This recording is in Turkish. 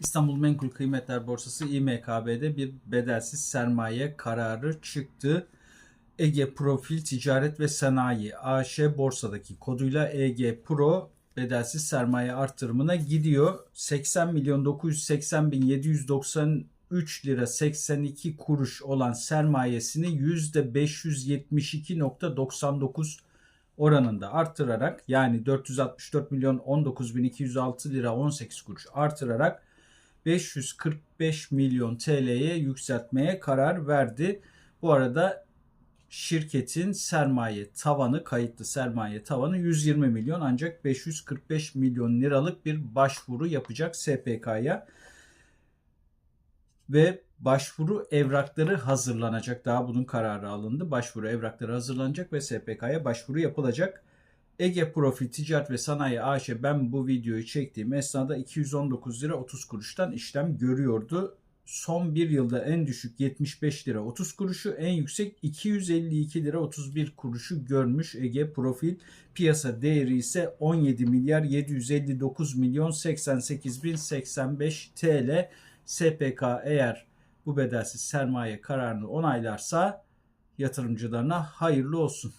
İstanbul Menkul Kıymetler Borsası İMKB'de bir bedelsiz sermaye kararı çıktı. Ege Profil Ticaret ve Sanayi AŞ borsadaki koduyla EG Pro bedelsiz sermaye artırımına gidiyor. 80 milyon 980 bin 793 lira 82 kuruş olan sermayesini %572.99 oranında artırarak yani 464 milyon 19 bin 206 lira 18 kuruş artırarak 545 milyon TL'ye yükseltmeye karar verdi. Bu arada şirketin sermaye tavanı kayıtlı sermaye tavanı 120 milyon ancak 545 milyon liralık bir başvuru yapacak SPK'ya ve başvuru evrakları hazırlanacak. Daha bunun kararı alındı. Başvuru evrakları hazırlanacak ve SPK'ya başvuru yapılacak. Ege Profil Ticaret ve Sanayi AŞ ben bu videoyu çektiğim esnada 219 lira 30 kuruştan işlem görüyordu. Son bir yılda en düşük 75 lira 30 kuruşu, en yüksek 252 lira 31 kuruşu görmüş Ege Profil. Piyasa değeri ise 17 milyar 759 milyon 88 bin 85 TL. SPK eğer bu bedelsiz sermaye kararını onaylarsa yatırımcılarına hayırlı olsun.